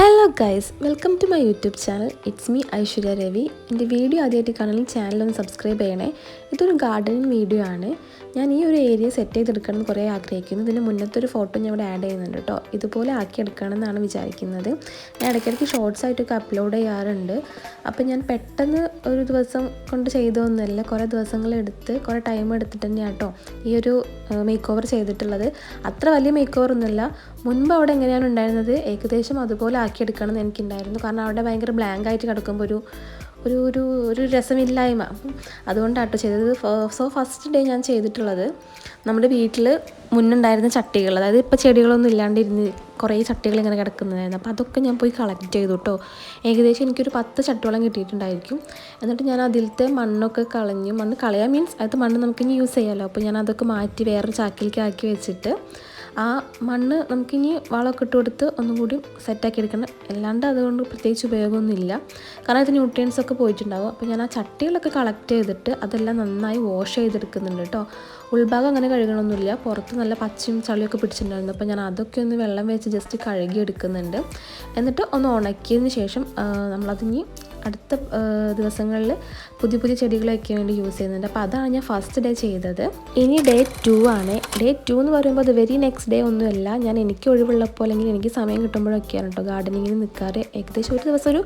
Hello guys welcome to my YouTube channel it's me Aishwarya Ravi എന്റെ video ആദ്യമായിട്ട് കാണാൻ channel ഒന്ന് subscribe ചെയ്യണേ. ഇതൊരു ഗാർഡനിങ് വീഡിയോ ആണ്. ഞാൻ ഈ ഒരു ഏരിയ സെറ്റ് ചെയ്തെടുക്കണം കുറേ ആഗ്രഹിക്കുന്നു. ഇതിന് മുന്നത്തെ ഒരു ഫോട്ടോ ഞാൻ ഇവിടെ ആഡ് ചെയ്യുന്നുണ്ട് കേട്ടോ. ഇതുപോലെ ആക്കി എടുക്കണം എന്നാണ് വിചാരിക്കുന്നത്. ഞാൻ ഇടയ്ക്കിടയ്ക്ക് ഷോർട്സ് ആയിട്ടൊക്കെ അപ്ലോഡ് ചെയ്യാറുണ്ട്. അപ്പോൾ ഞാൻ പെട്ടെന്ന് ഒരു ദിവസം കൊണ്ട് ചെയ്തതൊന്നുമല്ല. കുറേ ദിവസങ്ങളെടുത്ത് കുറേ ടൈം എടുത്തിട്ട് തന്നെയാണ് കേട്ടോ ഈ ഒരു മേക്ക് ഓവർ ചെയ്തിട്ടുള്ളത്. അത്ര വലിയ മേക്ക് ഓവർ ഒന്നുമില്ല. മുൻപ് അവിടെ എങ്ങനെയാണ് ഉണ്ടായിരുന്നത്? ഏകദേശം അതുപോലെ ആക്കിയെടുക്കണം എന്ന് എനിക്കുണ്ടായിരുന്നു. കാരണം അവിടെ ഭയങ്കര ബ്ലാങ്ക് ആയിട്ട് കിടക്കുമ്പോൾ ഒരു ഒരു ഒരു ഒരു രസമില്ലായ്മ. അപ്പം അതുകൊണ്ടാട്ടോ ചെയ്തത്. സോ ഫസ്റ്റ് ഡേ ഞാൻ ചെയ്തിട്ടുള്ളത് നമ്മുടെ വീട്ടിൽ മുന്നുണ്ടായിരുന്ന ചട്ടികൾ അതായത് ഇപ്പോൾ ചെടികളൊന്നും ഇല്ലാണ്ടിരുന്ന് കുറേ ചട്ടികൾ ഇങ്ങനെ കിടക്കുന്നതായിരുന്നു. അപ്പോൾ അതൊക്കെ ഞാൻ പോയി കളക്ട് ചെയ്തു കേട്ടോ ഏകദേശം എനിക്കൊരു പത്ത് ചട്ടിയോളം കിട്ടിയിട്ടുണ്ടായിരിക്കും. എന്നിട്ട് ഞാൻ അതിലത്തെ മണ്ണൊക്കെ കളഞ്ഞു മണ്ണ് കളയാൻ മീൻസ് അത് മണ്ണ് നമുക്ക് ഇനി യൂസ് ചെയ്യാമല്ലോ അപ്പോൾ ഞാൻ അതൊക്കെ മാറ്റി വേറൊരു ചാക്കിലേക്ക് ആക്കി വെച്ചിട്ട് ആ മണ്ണ് നമുക്കിനി വളമൊക്കെ ഇട്ട് കൊടുത്ത് ഒന്നും കൂടി സെറ്റാക്കി എടുക്കണം. അല്ലാണ്ട് അതുകൊണ്ട് പ്രത്യേകിച്ച് ഉപയോഗമൊന്നുമില്ല. കാരണം അത് ന്യൂട്രിയൻസ് ഒക്കെ പോയിട്ടുണ്ടാവും. അപ്പോൾ ഞാൻ ആ ചട്ടികളൊക്കെ കളക്ട് ചെയ്തിട്ട് അതെല്ലാം നന്നായി വാഷ് ചെയ്തെടുക്കുന്നുണ്ട് കേട്ടോ ഉൾഭാഗം അങ്ങനെ കഴുകണമൊന്നുമില്ല. പുറത്ത് നല്ല പച്ചയും ചളിയൊക്കെ പിടിച്ചിട്ടുണ്ടായിരുന്നു. അപ്പോൾ ഞാൻ അതൊക്കെ ഒന്ന് വെള്ളം വെച്ച് ജസ്റ്റ് കഴുകിയെടുക്കുന്നുണ്ട്. എന്നിട്ട് ഒന്ന് ഉണക്കിയതിന് ശേഷം നമ്മളതിനി അടുത്ത ദിവസങ്ങളിൽ പുതിയ പുതിയ ചെടികളൊക്കെ വേണ്ടി യൂസ് ചെയ്യുന്നുണ്ട്. അപ്പോൾ അതാണ് ഞാൻ ഫസ്റ്റ് ഡേ ചെയ്തത്. ഇനി ഡേ ടു ആണ്. ഡേ ടു എന്ന് പറയുമ്പോൾ അത് വെരി നെക്സ്റ്റ് ഡേ ഒന്നുമല്ല. ഞാൻ എനിക്ക് ഒഴിവുള്ളപ്പോൾ അല്ലെങ്കിൽ എനിക്ക് സമയം കിട്ടുമ്പോഴൊക്കെയാണ് കേട്ടോ ഗാർഡനിങ്ങിന് നിൽക്കാറ് ഏകദേശം ഒരു ദിവസം ഒരു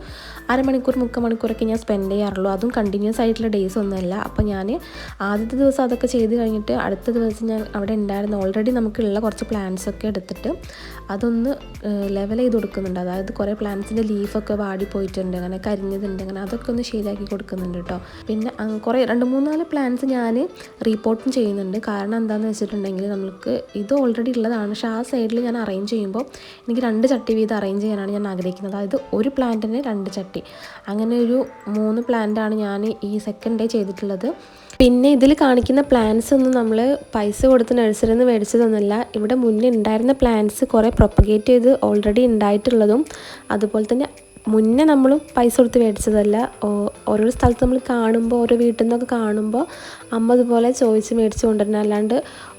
അരമണിക്കൂർ മുക്കാൽ മണിക്കൂറൊക്കെ ഞാൻ സ്പെൻഡ് ചെയ്യാറുള്ളൂ. അതും കണ്ടിന്യൂസ് ആയിട്ടുള്ള ഡേയ്സ് ഒന്നുമല്ല. അപ്പോൾ ഞാൻ ആദ്യത്തെ ദിവസം അതൊക്കെ ചെയ്ത് കഴിഞ്ഞിട്ട് അടുത്ത ദിവസം ഞാൻ അവിടെ ഉണ്ടായിരുന്ന ഓൾറെഡി നമുക്കുള്ള കുറച്ച് പ്ലാന്റ്സ് ഒക്കെ എടുത്തിട്ട് അതൊന്ന് ലെവൽ ചെയ്ത് കൊടുക്കുന്നുണ്ട്. അതായത് കുറേ പ്ലാന്റ്സിന്റെ ലീഫൊക്കെ വാടി പോയിട്ടുണ്ട്. അങ്ങനെ കരിഞ്ഞതുണ്ട് അങ്ങനെ അതൊക്കെ ഒന്ന് ശരിയാക്കി കൊടുക്കുന്നുണ്ട് കേട്ടോ. പിന്നെ കുറേ രണ്ട് മൂന്നാൽ പ്ലാൻസ് ഞാൻ റീപോർട്ടും ചെയ്യുന്നുണ്ട്. കാരണം എന്താണെന്ന് വെച്ചിട്ടുണ്ടെങ്കിൽ നമുക്ക് ഇത് ഓൾറെഡി ഉള്ളതാണ്. പക്ഷേ ആ സൈഡിൽ ഞാൻ അറേഞ്ച് ചെയ്യുമ്പോൾ എനിക്ക് രണ്ട് ചട്ടി വീതം അറേഞ്ച് ചെയ്യാനാണ് ഞാൻ ആഗ്രഹിക്കുന്നത്. അതായത് ഒരു പ്ലാന്റിന് രണ്ട് ചട്ടി. അങ്ങനെ ഒരു മൂന്ന് പ്ലാന്റാണ് ഞാൻ ഈ സെക്കൻഡ് ഡേ ചെയ്തിട്ടുള്ളത്. പിന്നെ ഇതിൽ കാണിക്കുന്ന പ്ലാന്റ്സ് ഒന്നും നമ്മൾ പൈസ കൊടുത്ത് നഴ്സറിയിൽ നിന്ന് മേടിച്ചതൊന്നുമല്ല. ഇവിടെ മുന്നേ ഉണ്ടായിരുന്ന പ്ലാന്റ്സ് കുറേ പ്രൊപ്പഗേറ്റ് ചെയ്ത് ഓൾറെഡി ഉണ്ടായിട്ടുള്ളതും അതുപോലെ തന്നെ മുന്നേ നമ്മളും പൈസ കൊടുത്ത് മേടിച്ചതല്ല. ഓരോ സ്ഥലത്ത് നമ്മൾ കാണുമ്പോൾ ഓരോ വീട്ടിൽ നിന്നൊക്കെ കാണുമ്പോൾ അമ്മ ഇതുപോലെ ചോദിച്ച് മേടിച്ച് കൊണ്ടുവരണം അല്ലാണ്ട്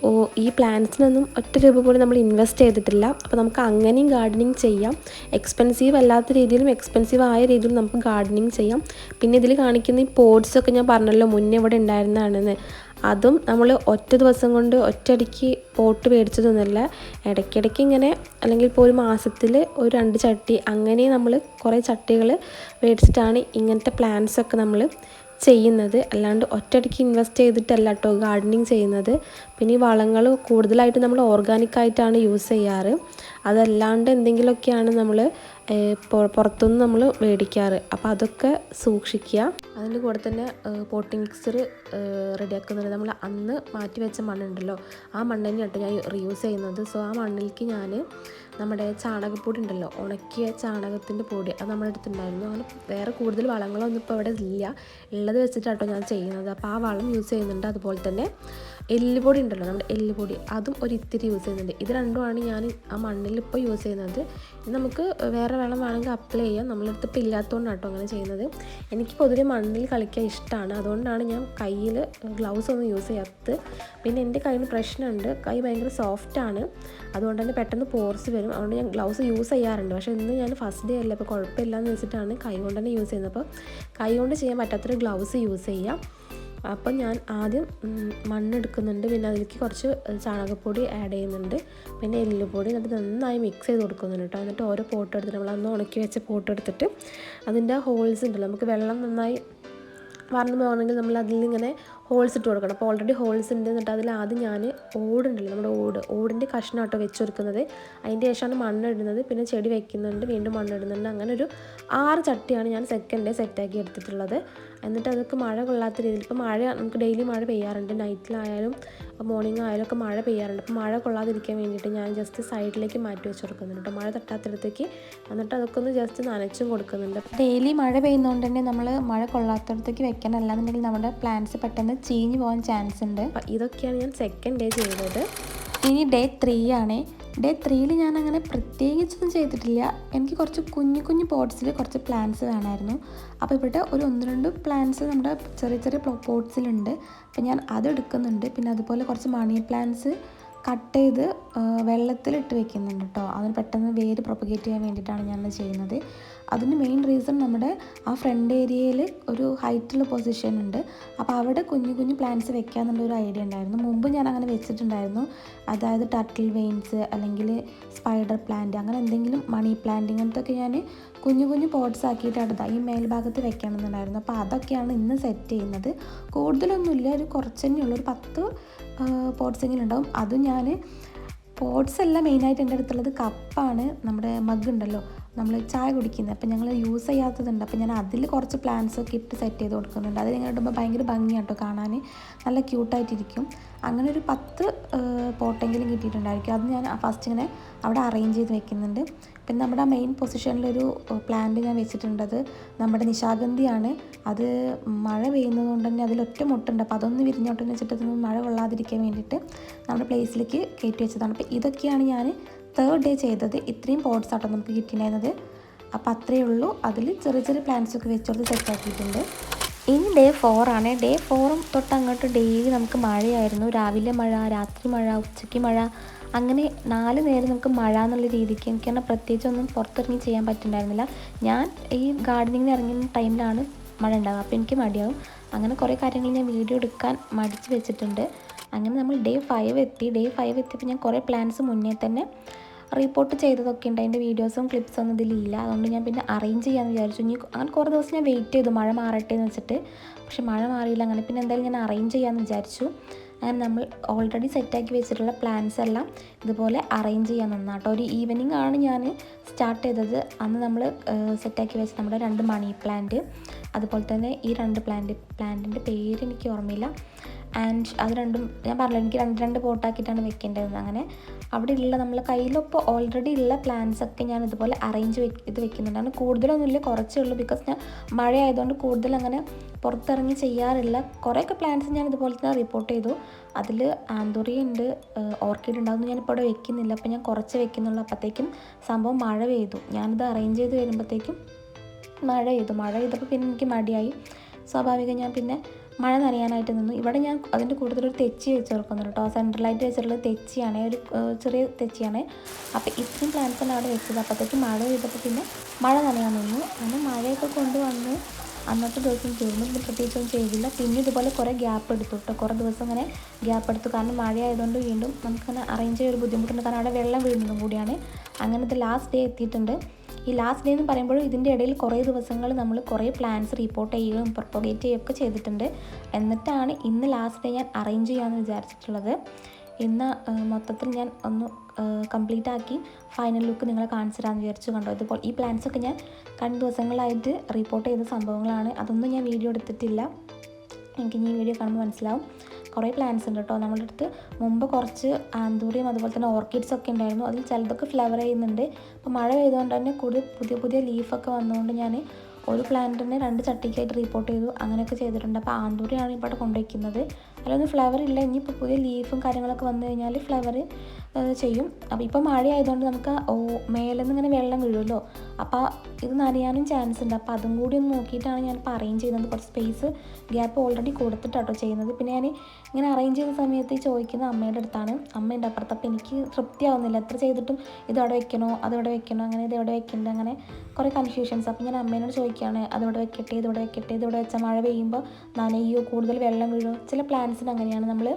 ഓ ഈ പ്ലാന്റ്സിനൊന്നും ഒറ്റ രൂപ പോലും നമ്മൾ ഇൻവെസ്റ്റ് ചെയ്തിട്ടില്ല. അപ്പോൾ നമുക്ക് അങ്ങനെയും ഗാർഡനിങ് ചെയ്യാം. എക്സ്പെൻസീവ് അല്ലാത്ത രീതിയിലും എക്സ്പെൻസീവ് ആയ രീതിയിലും നമുക്ക് ഗാർഡനിങ് ചെയ്യാം. പിന്നെ ഇതിൽ കാണിക്കുന്ന ഈ പോട്ട്സൊക്കെ ഞാൻ പറഞ്ഞല്ലോ മുന്നേ ഇവിടെ ഉണ്ടായിരുന്നതാണെന്ന്. അതും നമ്മൾ ഒറ്റ ദിവസം കൊണ്ട് ഒറ്റയടിക്ക് പോട്ട് മേടിച്ചതൊന്നുമല്ല. ഇടയ്ക്കിടയ്ക്ക് ഇങ്ങനെ അല്ലെങ്കിൽ ഇപ്പോൾ ഒരു മാസത്തിൽ ഒരു രണ്ട് ചട്ടി അങ്ങനെ നമ്മൾ കുറേ ചട്ടികൾ മേടിച്ചിട്ടാണ് ഇങ്ങനത്തെ പ്ലാൻസ് ഒക്കെ നമ്മൾ ചെയ്യുന്നത്. അല്ലാണ്ട് ഒറ്റയടിക്ക് ഇൻവെസ്റ്റ് ചെയ്തിട്ടല്ല കേട്ടോ ഗാർഡനിങ് ചെയ്യുന്നത്. പിന്നെ ഈ വളങ്ങൾ കൂടുതലായിട്ട് നമ്മൾ ഓർഗാനിക് ആയിട്ടാണ് യൂസ് ചെയ്യാറ്. അതല്ലാണ്ട് എന്തെങ്കിലുമൊക്കെയാണ് നമ്മൾ പുറത്തുനിന്ന് നമ്മൾ മേടിക്കാറ്. അപ്പോൾ അതൊക്കെ സൂക്ഷിക്കുക. അതിന്റെ കൂടെ തന്നെ പോട്ടിംഗ് മിക്സർ റെഡിയാക്കുന്നുണ്ട് നമ്മൾ അന്ന് മാറ്റി വെച്ച മണ്ണുണ്ടല്ലോ. ആ മണ്ണ് തന്നെയാണ് ഞാൻ റീയൂസ് ചെയ്യുന്നത്. സോ ആ മണ്ണിലേക്ക് ഞാൻ നമ്മുടെ ചാണകപ്പൊടി ഉണ്ടല്ലോ ഉണക്കിയ ചാണകത്തിന്റെ പൊടി അത് നമ്മുടെ അടുത്തുണ്ടായിരുന്നു അങ്ങനെ വേറെ കൂടുതൽ വളങ്ങളൊന്നും ഇപ്പോൾ ഇവിടെ ഇല്ല. ഉള്ളത് വെച്ചിട്ടാട്ടോ ഞാൻ ചെയ്യുന്നത്. അപ്പോൾ ആ വളം യൂസ് ചെയ്യുന്നുണ്ട്. അതുപോലെ തന്നെ എല്ലുപൊടി ഉണ്ടല്ലോ നമ്മുടെ എല്ലുപൊടി. അതും ഒരു ഇത്തിരി യൂസ് ചെയ്യുന്നുണ്ട്. ഇത് രണ്ടുമാണ് ഞാൻ ആ മണ്ണിൽ ഇപ്പോൾ യൂസ് ചെയ്യുന്നത്. ഇത് നമുക്ക് വേറെ വെള്ളം വേണമെങ്കിൽ അപ്ലൈ ചെയ്യാം. നമ്മളെടുത്ത് ഇപ്പോൾ ഇല്ലാത്തതുകൊണ്ടാണ് കേട്ടോ അങ്ങനെ ചെയ്യുന്നത്. എനിക്ക് പൊതുവെ മണ്ണിൽ കളിക്കാൻ ഇഷ്ടമാണ് അതുകൊണ്ടാണ് ഞാൻ കയ്യിൽ ഗ്ലൗസ് ഒന്നും യൂസ് ചെയ്യാത്തത്. പിന്നെ എന്റെ കയ്യിൽ പ്രശ്നമുണ്ട്. കൈ ഭയങ്കര ആണ്. അതുകൊണ്ട് തന്നെ പെട്ടെന്ന് പോർസ് വരും. അതുകൊണ്ട് ഞാൻ ഗ്ലൗസ് യൂസ് ചെയ്യാറുണ്ട്. പക്ഷേ ഇന്ന് ഞാൻ ഫസ്റ്റ് ഡേ അല്ല? അപ്പോൾ കുഴപ്പമില്ല എന്ന് വെച്ചിട്ടാണ് കൈ കൊണ്ട് തന്നെ യൂസ് ചെയ്യുന്നത്. അപ്പോൾ കൈ കൊണ്ട് ചെയ്യാൻ പറ്റാത്തൊരു ഗ്ലൗസ് യൂസ് ചെയ്യാം. അപ്പം ഞാൻ ആദ്യം മണ്ണെടുക്കുന്നുണ്ട്. പിന്നെ അതിലേക്ക് കുറച്ച് ചാണകപ്പൊടി ആഡ് ചെയ്യുന്നുണ്ട്. പിന്നെ എല്ലുപൊടി എന്നിട്ട് നന്നായി മിക്സ് ചെയ്ത് കൊടുക്കുന്നുണ്ട് കേട്ടോ. എന്നിട്ട് ഓരോ പോട്ട് എടുത്തിട്ട് നമ്മൾ അന്ന് ഉണക്കി വെച്ച പോട്ട് എടുത്തിട്ട് അതിന്റെ ഹോൾസ് ഉണ്ടല്ലോ. നമുക്ക് വെള്ളം നന്നായി വാർന്നു പോകണമെങ്കിൽ നമ്മൾ അതിൽ ഇങ്ങനെ ഹോൾസ് ഇട്ട് കൊടുക്കണം. അപ്പോൾ ഓൾറെഡി ഹോൾസ് ഉണ്ട് എന്നിട്ട് അതിൽ ആദ്യം ഞാൻ ഓടുണ്ടല്ലോ നമ്മുടെ ഓട് ഓടിന്റെ കഷ്ണമാട്ടോ വെച്ച് കൊടുക്കുന്നത് അതിന്റെ ശേഷമാണ് മണ്ണ് ഇടുന്നത്. പിന്നെ ചെടി വെക്കുന്നുണ്ട് വീണ്ടും മണ്ണ് ഇടുന്നുണ്ട്. അങ്ങനെ ഒരു ആറ് ചട്ടിയാണ് ഞാൻ സെക്കൻഡ് ഡേ സെറ്റാക്കി എടുത്തിട്ടുള്ളത്. എന്നിട്ട് അതൊക്കെ മഴ കൊള്ളാത്ത രീതിയിൽ ഇപ്പോൾ മഴ നമുക്ക് ഡെയിലി മഴ പെയ്യാറുണ്ട്. നൈറ്റിലായാലും മോർണിംഗ് ആയാലും ഒക്കെ മഴ പെയ്യാറുണ്ട്. അപ്പോൾ മഴ കൊള്ളാതിരിക്കാൻ വേണ്ടിയിട്ട് ഞാൻ ജസ്റ്റ് സൈഡിലേക്ക് മാറ്റി വെച്ച് കൊടുക്കുന്നുണ്ട് കേട്ടോ. മഴ തട്ടാത്തിടത്തേക്ക് എന്നിട്ട് അതൊക്കെ ഒന്ന് ജസ്റ്റ് നനച്ചും കൊടുക്കുന്നുണ്ട്. ഡെയിലി മഴ പെയ്യുന്നതുകൊണ്ട് തന്നെ നമ്മൾ മഴ കൊള്ളാത്തടത്തേക്ക് വെക്കണമല്ല അല്ലാന്നുണ്ടെങ്കിൽ നമ്മുടെ പ്ലാന്റ്സ് പെട്ടെന്ന് ചീഞ്ഞു പോകാൻ ചാൻസ് ഉണ്ട്. ഇതൊക്കെയാണ് ഞാൻ സെക്കൻഡ് ഡേ ചെയ്തത്. ഇനി ഡേ ത്രീ ആണ്. ഡേ ത്രീയിൽ ഞാൻ അങ്ങനെ പ്രത്യേകിച്ചൊന്നും ചെയ്തിട്ടില്ല. എനിക്ക് കുറച്ച് കുഞ്ഞു കുഞ്ഞു പോട്ട്സിൽ കുറച്ച് പ്ലാന്റ്സ് വേണമായിരുന്നു അപ്പോൾ ഇവിടെ ഒരു ഒന്ന് രണ്ട് പ്ലാന്റ്സ് നമ്മുടെ ചെറിയ ചെറിയ പോട്ട്സിലുണ്ട്. അപ്പോൾ ഞാൻ അത് എടുക്കുന്നുണ്ട്. പിന്നെ അതുപോലെ കുറച്ച് മണി പ്ലാന്റ്സ് കട്ട് ചെയ്ത് വെള്ളത്തിലിട്ട് വെക്കുന്നുണ്ട് കേട്ടോ അതിന് പെട്ടെന്ന് വേര് പ്രൊപ്പഗേറ്റ് ചെയ്യാൻ വേണ്ടിയിട്ടാണ് ഞാനത് ചെയ്യുന്നത്. അതിന് മെയിൻ റീസൺ നമ്മുടെ ആ ഫ്രണ്ട് ഏരിയയിൽ ഒരു ഹൈറ്റുള്ള പൊസിഷൻ ഉണ്ട്. അപ്പോൾ അവിടെ കുഞ്ഞു കുഞ്ഞു പ്ലാന്റ്സ് വെക്കാന്നുള്ള ഒരു ഐഡിയ ഉണ്ടായിരുന്നു. മുമ്പ് ഞാൻ അങ്ങനെ വെച്ചിട്ടുണ്ടായിരുന്നു. അതായത് ടർട്ടിൽ വെയിൻസ് അല്ലെങ്കിൽ സ്പൈഡർ പ്ലാന്റ് അങ്ങനെ എന്തെങ്കിലും മണി പ്ലാന്റ് ഇങ്ങനത്തെ ഒക്കെ ഞാൻ കുഞ്ഞു കുഞ്ഞു പോട്ട്സ് ആക്കിയിട്ട് അടുത്ത ഈ മേൽഭാഗത്ത് വെക്കണമെന്നുണ്ടായിരുന്നു അപ്പോൾ അതൊക്കെയാണ് ഇന്ന് സെറ്റ് ചെയ്യുന്നത്. കൂടുതലൊന്നുമില്ല ഒരു കുറച്ച് തന്നെയുള്ളൂ. ഒരു പത്ത് പോട്ട്സെങ്കിലും ഉണ്ടാവും. അത് ഞാൻ പോട്ട്സ് എല്ലാം മെയിനായിട്ട് എന്റെ അടുത്തുള്ളത് കപ്പാണ്. നമ്മുടെ മഗ് ഉണ്ടല്ലോ. നമ്മൾ ചായ കുടിക്കുന്നത് അപ്പം ഞങ്ങൾ യൂസ് ചെയ്യാത്തതുണ്ട്. അപ്പം ഞാൻ അതിൽ കുറച്ച് പ്ലാന്റ്സ് ഒക്കെ ഇട്ട് സെറ്റ് ചെയ്ത് കൊടുക്കുന്നുണ്ട്. അത് ഇങ്ങനെ ഇടുമ്പോൾ ഭയങ്കര ഭംഗിയാണ് കേട്ടോ കാണാൻ. നല്ല ക്യൂട്ടായിട്ടിരിക്കും അങ്ങനെ ഒരു പത്ത് പോട്ടെങ്കിലും കിട്ടിയിട്ടുണ്ടായിരിക്കും. അത് ഞാൻ ഫസ്റ്റ് ഇങ്ങനെ അവിടെ അറേഞ്ച് ചെയ്ത് വെക്കുന്നുണ്ട്. പിന്നെ നമ്മുടെ മെയിൻ പൊസിഷനിലൊരു പ്ലാന്റ് ഞാൻ വെച്ചിട്ടുണ്ടത് നമ്മുടെ നിശാഗന്ധിയാണ്. അത് മഴ പെയ്യുന്നത് കൊണ്ട് തന്നെ അതിലൊറ്റ മുട്ടുണ്ട്. അപ്പോൾ അതൊന്ന് വിരിഞ്ഞോട്ടെന്ന് വെച്ചിട്ട് അതൊന്നും മഴ കൊള്ളാതിരിക്കാൻ വേണ്ടിയിട്ട് നമ്മുടെ പ്ലേസിലേക്ക് കയറ്റി വെച്ചതാണ്. അപ്പോൾ ഇതൊക്കെയാണ് ഞാൻ തേർഡ് ഡേ ചെയ്തത്. ഇത്രയും പോട്ട്സ് ആട്ടോ നമുക്ക് കിട്ടിയിട്ടുണ്ടായിരുന്നത്. അപ്പോൾ അത്രയേ ഉള്ളൂ. അതിൽ ചെറിയ ചെറിയ പ്ലാന്റ്സൊക്കെ ഒക്കെ സെറ്റാക്കിയിട്ടുണ്ട് ഇനി ഡേ ഫോറാണ് ഡേ ഫോറും തൊട്ട് അങ്ങോട്ട് ഡെയിലി നമുക്ക് മഴയായിരുന്നു. രാവിലെ മഴ രാത്രി മഴ ഉച്ചയ്ക്ക് മഴ അങ്ങനെ നാല് നേരം നമുക്ക് മഴ എന്നുള്ള രീതിക്ക് എനിക്ക് തന്നെ പ്രത്യേകിച്ചൊന്നും പുറത്തിറങ്ങി ചെയ്യാൻ പറ്റുന്നുണ്ടായിരുന്നില്ല ഞാൻ ഈ ഗാർഡനിങ്ങിന് ഇറങ്ങുന്ന ടൈമിലാണ് മഴ ഉണ്ടാവുക. അപ്പോൾ എനിക്ക് മടിയാവും. അങ്ങനെ കുറേ കാര്യങ്ങൾ ഞാൻ വീഡിയോ എടുക്കാൻ മടിച്ച് വെച്ചിട്ടുണ്ട്. അങ്ങനെ നമ്മൾ ഡേ ഫൈവ് എത്തി. ഡേ ഫൈവ് എത്തിയപ്പോൾ ഞാൻ കുറേ പ്ലാൻസ് മുന്നേ തന്നെ റിപ്പോർട്ട് ചെയ്തതൊക്കെ ഉണ്ട്. അതിന്റെ വീഡിയോസും ക്ലിപ്സും ഒന്നും ഇതിലില്ല അതുകൊണ്ട് ഞാൻ പിന്നെ അറേഞ്ച് ചെയ്യാമെന്ന് വിചാരിച്ചു. ഇനി അങ്ങനെ കുറേ ദിവസം ഞാൻ വെയിറ്റ് ചെയ്തു. മഴ മാറട്ടെ എന്ന് വെച്ചിട്ട്. പക്ഷേ മഴ മാറിയില്ല. അങ്ങനെ പിന്നെ എന്തായാലും ഞാൻ അറേഞ്ച് ചെയ്യാമെന്ന് വിചാരിച്ചു. അങ്ങനെ നമ്മൾ ഓൾറെഡി സെറ്റാക്കി വെച്ചിട്ടുള്ള പ്ലാൻസ് എല്ലാം ഇതുപോലെ അറേഞ്ച് ചെയ്യാൻ നന്നാട്ടോ. ഒരു ഈവനിങ് ആണ് ഞാൻ സ്റ്റാർട്ട് ചെയ്തത്. അന്ന് നമ്മൾ സെറ്റാക്കി വെച്ച നമ്മുടെ രണ്ട് മണി പ്ലാന്റ് അതുപോലെ തന്നെ ഈ രണ്ട് പ്ലാന്റ് പ്ലാന്റിന്റെ പേര് എനിക്ക് ഓർമ്മയില്ല. ആൻഡ് അത് രണ്ടും ഞാൻ പറഞ്ഞില്ല എനിക്ക് രണ്ട് രണ്ട് പോട്ടാക്കിയിട്ടാണ് വെക്കേണ്ടത്. അങ്ങനെ അവിടെ ഉള്ള നമ്മളെ കയ്യിലിപ്പോൾ ഓൾറെഡി ഉള്ള പ്ലാൻസ് ഒക്കെ ഞാൻ ഇതുപോലെ അറേഞ്ച് ഇത് വെക്കുന്നുണ്ട്. അങ്ങനെ കൂടുതലൊന്നുമില്ല കുറച്ചേ ഉള്ളൂ ബിക്കോസ് ഞാൻ മഴ ആയതുകൊണ്ട് കൂടുതൽ അങ്ങനെ പുറത്തിറങ്ങി ചെയ്യാറില്ല. കുറേയൊക്കെ പ്ലാന്റ്സ് ഞാൻ ഇതുപോലെ തന്നെ റിപ്പോർട്ട് ചെയ്തു. അതിൽ ആന്തൂറി ഉണ്ട് ഓർക്കിഡ് ഉണ്ടാകുന്നു ഞാനിപ്പോൾ അവിടെ വെക്കുന്നില്ല. അപ്പോൾ ഞാൻ കുറച്ച് വെക്കുന്നുള്ളൂ. അപ്പോഴത്തേക്കും സംഭവം മഴ പെയ്തു. ഞാനിത് അറേഞ്ച് ചെയ്ത് വരുമ്പോഴത്തേക്കും മഴ പെയ്തു. മഴ പെയ്തപ്പോൾ പിന്നെ എനിക്ക് മടിയായി. സ്വാഭാവികം ഞാൻ പിന്നെ മഴ നനയാനായിട്ട് നിന്നു. ഇവിടെ ഞാൻ അതിന്റെ കൂടുതലൊരു തെച്ചി വെച്ച് കൊടുക്കുന്നുണ്ട് കേട്ടോ. സെൻട്രലായിട്ട് വെച്ചിട്ടുള്ള തെച്ചിയാണ്. ഒരു ചെറിയ തെച്ചിയാണ്. അപ്പോൾ ഇത്രയും പ്ലാന്റ്സ് എല്ലാം അവിടെ വെച്ചത്. അപ്പോഴത്തേക്ക് മഴ പെയ്തപ്പോൾ പിന്നെ മഴ നനയാൻ നിന്നു. അങ്ങനെ മഴയൊക്കെ കൊണ്ടുവന്ന്. അന്നത്തെ ദിവസം തീർന്നു. പിന്നെ പ്രത്യേകിച്ചൊന്നും ചെയ്തില്ല. പിന്നെ ഇതുപോലെ കുറേ ഗ്യാപ്പ് എടുത്തു കേട്ടോ. കുറേ ദിവസം അങ്ങനെ ഗ്യാപ്പ് എടുത്തു. കാരണം മഴ ആയതുകൊണ്ട് വീണ്ടും നമുക്കങ്ങനെ അറേഞ്ച് ചെയ്യാൻ ഒരു ബുദ്ധിമുട്ടുണ്ട്. കാരണം അവിടെ വെള്ളം വീഴുന്നതും കൂടിയാണ്. അങ്ങനത്തെ ലാസ്റ്റ് ഡേ എത്തിയിട്ടുണ്ട്. ഈ ലാസ്റ്റ് ഡേ എന്ന് പറയുമ്പോൾ ഇതിന്റെ ഇടയിൽ കുറേ ദിവസങ്ങൾ നമ്മൾ കുറേ പ്ലാൻസ് റിപ്പോർട്ട് ചെയ്യുകയും പ്രൊപ്പഗേറ്റ് ചെയ്യുകയൊക്കെ ചെയ്തിട്ടുണ്ട്. എന്നിട്ടാണ് ഇന്ന് ലാസ്റ്റ് ഡേ ഞാൻ അറേഞ്ച് ചെയ്യാമെന്ന് വിചാരിച്ചിട്ടുള്ളത്. ഇന്ന് മൊത്തത്തിൽ ഞാൻ ഒന്ന് കംപ്ലീറ്റ് ആക്കി ഫൈനൽ ലുക്ക് നിങ്ങളെ കാണിച്ചു തരാമെന്ന് വിചാരിച്ചു കണ്ടോ? ഇതുപോലെ ഈ പ്ലാൻസൊക്കെ ഞാൻ കഴിഞ്ഞ ദിവസങ്ങളായിട്ട് റിപ്പോർട്ട് ചെയ്ത സംഭവങ്ങളാണ്. അതൊന്നും ഞാൻ വീഡിയോ എടുത്തിട്ടില്ല. എനിക്ക് ഈ വീഡിയോ കാണുമ്പോൾ മനസ്സിലാവും. കുറേ പ്ലാന്റ്സ് ഉണ്ട് കേട്ടോ നമ്മുടെ അടുത്ത് മുമ്പ് കുറച്ച് ആന്തൂരിയും അതുപോലെ തന്നെ ഓർക്കിഡ്സ് ഒക്കെ ഉണ്ടായിരുന്നു. അതിൽ ചിലതൊക്കെ ഫ്ലവർ ചെയ്യുന്നുണ്ട്. അപ്പോൾ മഴ പെയ്തുകൊണ്ട് തന്നെ കൂടുതൽ പുതിയ പുതിയ ലീഫൊക്കെ വന്നുകൊണ്ട് ഞാൻ ഒരു പ്ലാന്റിനെ രണ്ട് ചട്ടിക്കായിട്ട് റിപ്പോർട്ട് ചെയ്തു. അങ്ങനെയൊക്കെ ചെയ്തിട്ടുണ്ട്. അപ്പോൾ ആന്തൂരിയാണ് ഇപ്പോൾ കൊണ്ടുവയ്ക്കുന്നത്. അതിലൊന്നും ഫ്ലവർ ഇല്ല. ഇനിയിപ്പോൾ പുതിയ ലീഫും കാര്യങ്ങളൊക്കെ വന്നു കഴിഞ്ഞാൽ ഫ്ലവർ ചെയ്യും. അപ്പോൾ ഇപ്പോൾ മഴ ആയതുകൊണ്ട് നമുക്ക് ഓ മേലെ നിന്ന് ഇങ്ങനെ വെള്ളം വീഴുമല്ലോ. അപ്പോൾ ഇത് നനയാനും ചാൻസ് ഉണ്ട്. അപ്പോൾ അതും കൂടി ഒന്ന് നോക്കിയിട്ടാണ് ഞാൻ ഇപ്പോൾ അറേഞ്ച് ചെയ്യുന്നത്. കുറച്ച് സ്പേസ് ഗ്യാപ്പ് ഓൾറെഡി കൊടുത്തിട്ടാട്ടോ ചെയ്യുന്നത്. പിന്നെ ഞാൻ ഇങ്ങനെ അറേഞ്ച് ചെയ്ത സമയത്ത് ചോദിക്കുന്ന ചോദിക്കുന്നത് അമ്മയുടെ അടുത്താണ് അമ്മയുടെ അപ്പുറത്ത്? അപ്പോൾ എനിക്ക് തൃപ്തിയാവുന്നില്ല. എത്ര ചെയ്തിട്ടും ഇത് അവിടെ വെക്കണോ? അതവിടെ വെക്കണോ? അങ്ങനെ ഇത് എവിടെ വെക്കണ്ടേ? അങ്ങനെ കുറേ കൺഫ്യൂഷൻസ് അപ്പോൾ ഞാൻ അമ്മേനോട് ചോദിക്കുകയാണ് അതിവിടെ വെക്കട്ടെ? ഇതിവിടെ വെക്കട്ടെ? ഇതിവിടെ വെച്ചാൽ മഴ പെയ്യുമ്പോൾ നനയോ? കൂടുതൽ വെള്ളം വീഴുമോ? ചില പ്ലാന്റ്സിന് അങ്ങനെയാണ് നമ്മൾ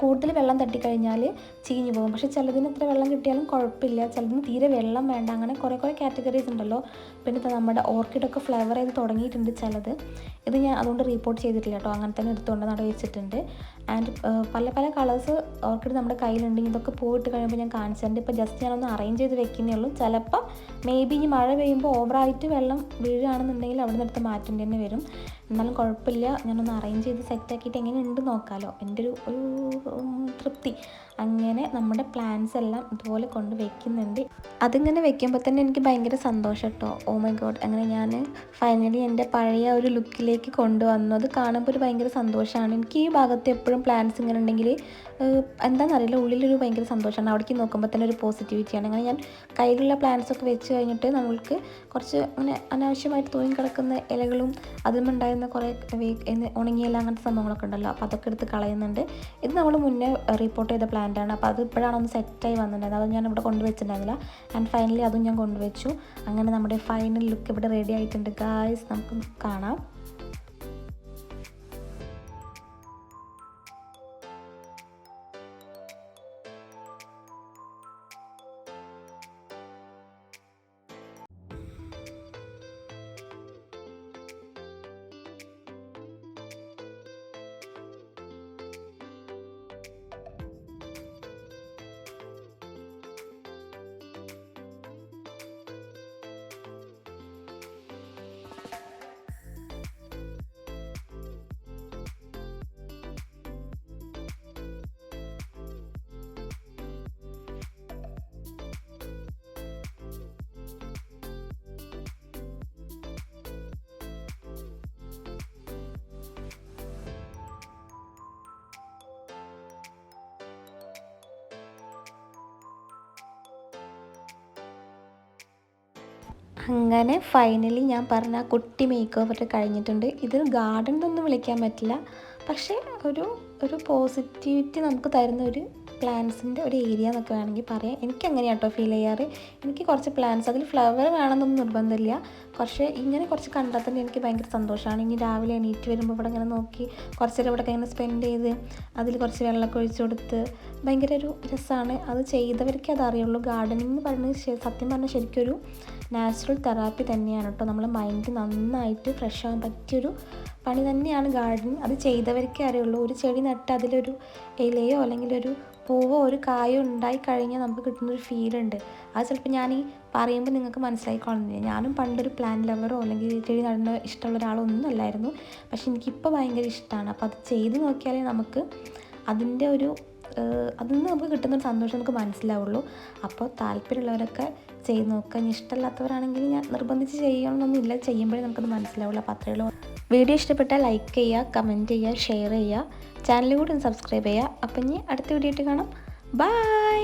കൂടുതൽ വെള്ളം തട്ടിക്കഴിഞ്ഞാൽ ചീഞ്ഞു പോകും. പക്ഷേ ചിലതിന് എത്ര വെള്ളം കിട്ടിയാലും കുഴപ്പമില്ല. ചിലതിന് തീരെ വെള്ളം വേണ്ട. അങ്ങനെ കുറേ കുറേ കാറ്റഗറീസ് ഉണ്ടല്ലോ. പിന്നെ നമ്മുടെ ഓർക്കിഡൊക്കെ ഫ്ലവർ ചെയ്ത് തുടങ്ങിയിട്ടുണ്ട് ചിലത്. ഇത് ഞാൻ അതുകൊണ്ട് റിപ്പോർട്ട് ചെയ്തിട്ടില്ല കേട്ടോ. അങ്ങനെ തന്നെ എടുത്തുകൊണ്ട് നട വെച്ചിട്ടുണ്ട്. ആൻഡ് പല പല കളേഴ്സ് ഓർക്കിഡ് നമ്മുടെ കയ്യിലുണ്ടെങ്കിൽ ഇതൊക്കെ പോയിട്ട് കഴിയുമ്പോൾ ഞാൻ കാണിച്ചിട്ടുണ്ട് ഇപ്പോൾ ജസ്റ്റ് ഞാനൊന്ന് അറേഞ്ച് ചെയ്ത് വെക്കുന്നേ ഉള്ളൂ. ചിലപ്പോൾ മേ ബി ഈ മഴ പെയ്യുമ്പോൾ ഓവറായിട്ട് വെള്ളം വീഴുകയാണെന്നുണ്ടെങ്കിൽ അവിടെ നിന്ന് എടുത്ത് മാറ്റേണ്ടി തന്നെ വരും. എന്നാലും കുഴപ്പമില്ല. ഞാനൊന്ന് അറേഞ്ച് ചെയ്ത് സെറ്റാക്കിയിട്ട് എങ്ങനെയുണ്ട് നോക്കാമല്ലോ എന്റെ ഒരു ഒരു തൃപ്തി. അങ്ങനെ നമ്മുടെ പ്ലാൻസ് എല്ലാം ഇതുപോലെ കൊണ്ട് വെക്കുന്നുണ്ട്. അതിങ്ങനെ വെക്കുമ്പോൾ തന്നെ എനിക്ക് ഭയങ്കര സന്തോഷം കേട്ടോ ഓ മൈ ഗോഡ് അങ്ങനെ ഞാൻ ഫൈനലി എന്റെ പഴയ ഒരു ലുക്കിലേക്ക് കൊണ്ടുവന്നു അത് കാണുമ്പോൾ ഒരു ഭയങ്കര സന്തോഷമാണ് എനിക്ക് ഈ ഭാഗത്ത് എപ്പോഴും പ്ലാൻസ് ഇങ്ങനെ ഉണ്ടെങ്കിൽ എന്താണെന്നറിയില്ല ഉള്ളിലൊരു ഭയങ്കര സന്തോഷമാണ് അവിടേക്ക് നോക്കുമ്പോൾ തന്നെ ഒരു പോസിറ്റിവിറ്റിയാണ് അങ്ങനെ ഞാൻ കയ്യിലുള്ള പ്ലാൻസ് ഒക്കെ വെച്ച് കഴിഞ്ഞിട്ട് നമ്മൾക്ക് കുറച്ച് അങ്ങനെ അനാവശ്യമായിട്ട് തൂങ്ങി കിടക്കുന്ന ഇലകളും അതിലുണ്ടായിരുന്ന കുറേ ഉണങ്ങിയില അങ്ങനത്തെ സംഭവങ്ങളൊക്കെ ഉണ്ടല്ലോ. അപ്പോൾ അതൊക്കെ എടുത്ത് കളയുന്നുണ്ട്. ഇത് നമ്മൾ മുന്നേ റിപ്പോർട്ട് ചെയ്ത പ്ലാൻ പ്ലാന്റാണ് അപ്പോൾ അത് ഇപ്പോഴാണ് ഒന്ന് സെറ്റായി വന്നിട്ടുണ്ടായത് അത് ഞാൻ ഇവിടെ കൊണ്ടുവച്ചിട്ടുണ്ടായിരുന്നില്ല ആൻഡ് ഫൈനലി അതും ഞാൻ കൊണ്ടുവച്ചു അങ്ങനെ നമ്മുടെ ഫൈനൽ ലുക്ക് ഇവിടെ റെഡി ആയിട്ടുണ്ട്. ഗായ്സ് നമുക്ക് കാണാം. അങ്ങനെ ഫൈനലി ഞാൻ പറഞ്ഞ ആ കുട്ടി മേക്ക് ഓവർ കഴിഞ്ഞിട്ടുണ്ട്. ഇത് ഗാർഡൻ എന്നൊന്നും വിളിക്കാൻ പറ്റില്ല. പക്ഷേ ഒരു ഒരു പോസിറ്റിവിറ്റി നമുക്ക് തരുന്ന ഒരു പ്ലാന്റ്സിന്റെ ഒരു ഏരിയ എന്നൊക്കെ വേണമെങ്കിൽ പറയാം. എനിക്ക് അങ്ങനെ കേട്ടോ ഫീൽ ചെയ്യാറ്. എനിക്ക് കുറച്ച് പ്ലാന്റ്സ് അതിൽ ഫ്ലവർ വേണമെന്നൊന്നും നിർബന്ധമില്ല. പക്ഷേ ഇങ്ങനെ കുറച്ച് കണ്ടാൽ തന്നെ എനിക്ക് ഭയങ്കര സന്തോഷമാണ്. ഇനി രാവിലെ എണീറ്റ് വരുമ്പോൾ ഇവിടെ ഇങ്ങനെ നോക്കി കുറച്ച് നേരം ഇവിടെ ഇങ്ങനെ സ്പെൻഡ് ചെയ്ത് അതിൽ കുറച്ച് വെള്ളമൊക്കെ ഒഴിച്ചു കൊടുത്ത് ഭയങ്കര ഒരു രസമാണ്. അത് ചെയ്തവർക്കേ അതറിയുള്ളൂ. ഗാർഡനിങ് എന്ന് പറയുന്നത് സത്യം പറഞ്ഞാൽ ശരിക്കൊരു നാച്ചുറൽ തെറാപ്പി തന്നെയാണ് കേട്ടോ. നമ്മളെ മൈൻഡ് നന്നായിട്ട് ഫ്രഷ് ആകാൻ പറ്റിയൊരു പണി തന്നെയാണ് ഗാർഡനിങ് അത് ചെയ്തവർക്കേ അറിയുള്ളൂ. ഒരു ചെടി നട്ട് അതിലൊരു ഇലയോ അല്ലെങ്കിൽ ഒരു പൂവോ ഒരു കായോ ഉണ്ടായി കഴിഞ്ഞാൽ നമുക്ക് കിട്ടുന്നൊരു ഫീലുണ്ട് അത് ചിലപ്പോൾ ഞാൻ ഈ പറയുമ്പോൾ നിങ്ങൾക്ക് മനസ്സിലായിക്കോളുന്നില്ല? ഞാനും പണ്ടൊരു പ്ലാൻ ലവറോ അല്ലെങ്കിൽ ചെടി നടന്ന ഇഷ്ടമുള്ള ഒരാളോ ഒന്നും അല്ലായിരുന്നു. പക്ഷെ എനിക്കിപ്പോൾ ഭയങ്കര ഇഷ്ടമാണ് അപ്പോൾ അത് ചെയ്ത് നോക്കിയാലേ നമുക്ക് അതിന്റെ ഒരു അതിൽ നിന്ന് നമുക്ക് കിട്ടുന്ന സന്തോഷം നമുക്ക് മനസ്സിലാവുള്ളൂ. അപ്പോൾ താല്പര്യമുള്ളവരൊക്കെ ചെയ്ത് നോക്കുക. ഇനി ഇഷ്ടമല്ലാത്തവരാണെങ്കിൽ ഞാൻ നിർബന്ധിച്ച് ചെയ്യണമെന്നൊന്നുമില്ല ചെയ്യുമ്പോഴേ നമുക്കത് മനസ്സിലാവുള്ളൂ. അപ്പോൾ അത്രയേ ഉള്ളൂ. വീഡിയോ ഇഷ്ടപ്പെട്ടാൽ ലൈക്ക് ചെയ്യുക കമന്റ് ചെയ്യുക ഷെയർ ചെയ്യുക. ചാനൽ കൂടി ഒന്ന് സബ്സ്ക്രൈബ് ചെയ്യുക. അപ്പം ഇനി അടുത്ത വീഡിയോ ആയിട്ട് കാണാം. ബൈ